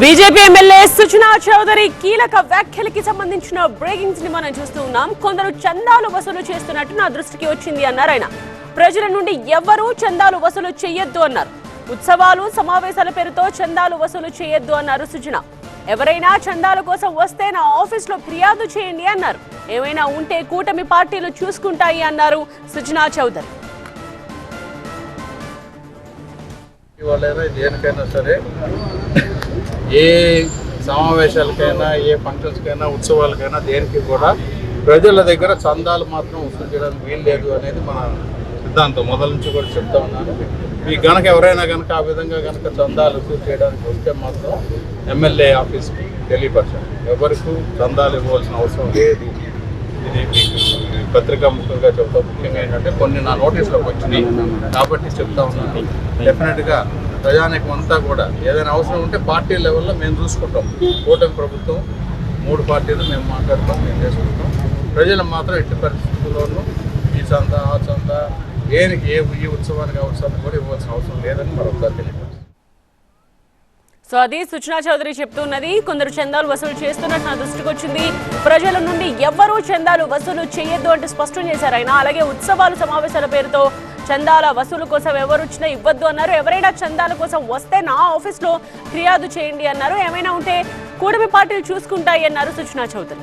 BJP MLA Sujana Chowdary కీలక వ్యాఖ్యలకి సంబంధించిన బ్రేకింగ్స్ని మనం చూస్తూ ఉన్నాం. కొందరు చందాలు వసూలు చేస్తున్నట్టు నా దృష్టికి వచ్చింది అన్నారు ఆయన. ప్రజల నుండి ఎవరూ చందాలు వసూలు చేయొద్దు అన్నారు. ఉత్సవాలు సమావేశాల పేరుతో చందాలు వసూలు చేయొద్దు అన్నారు సుజన. ఎవరైనా చందాల కోసం వస్తే నా ఆఫీస్లో ఫిర్యాదు చేయండి అన్నారు. ఏమైనా ఉంటే కూటమి పార్టీలు చూసుకుంటాయి అన్నారు సుజనా చౌదరి. వాళ్ళైనా దేనికైనా సరే ఏ సమావేశాలకైనా ఏ ఫంక్షన్స్కైనా ఉత్సవాలకైనా దేనికి కూడా ప్రజల దగ్గర చందాలు మాత్రం వసూలు చేయడానికి వీలు లేదు అనేది మన సిద్ధాంతం. మొదల నుంచి కూడా చెప్తా ఉన్నాను. మీ గనక ఎవరైనా కనుక ఆ విధంగా కనుక చందాలు వసూలు చేయడానికి వస్తే మాత్రం ఎమ్మెల్యే ఆఫీస్కి తెలియపరచండి. ఎవరికి చందాలు ఇవ్వాల్సిన అవసరం లేదు. ఇది మీకు పత్రికా ముఖ్యంగా చెప్తా. ముఖ్యంగా ఏంటంటే కొన్ని నా నోటీసులోకి వచ్చినాయి. కాబట్టి చెప్తా ఉన్నాను. డెఫినెట్గా ప్రజానికం అంతా కూడా. ఏదైనా అవసరం ఉంటే పార్టీ లెవెల్లో మేము చూసుకుంటాం. కూటమి ప్రభుత్వం మూడు పార్టీలు మేము మాట్లాడుతాం మేము చేసుకుంటాం. ప్రజలు మాత్రం ఎట్టి పరిస్థితుల్లోనూ ఈ చంద ఆ చంద ఏనికి ఏ ఈ ఉత్సవానికి అవసరం కూడా ఇవ్వాల్సిన అవసరం లేదని మరొకసారి తెలియదు సో అది సుచనా చౌదరి చెప్తున్నది కొందరు చందాలు వసూలు చేస్తున్నట్టు నా దృష్టికి వచ్చింది. ప్రజల నుండి ఎవ్వరూ చందాలు వసూలు చేయొద్దు అంటూ స్పష్టం చేశారు ఆయన. అలాగే ఉత్సవాలు సమావేశాల పేరుతో చందాల వసూలు కోసం ఎవరు వచ్చినా ఇవ్వద్దు అన్నారు. ఎవరైనా చందాల కోసం వస్తే నా ఆఫీస్లో ఫిర్యాదు చేయండి అన్నారు. ఏమైనా ఉంటే కూటమి పార్టీలు చూసుకుంటాయి అన్నారు సుచనా చౌదరి.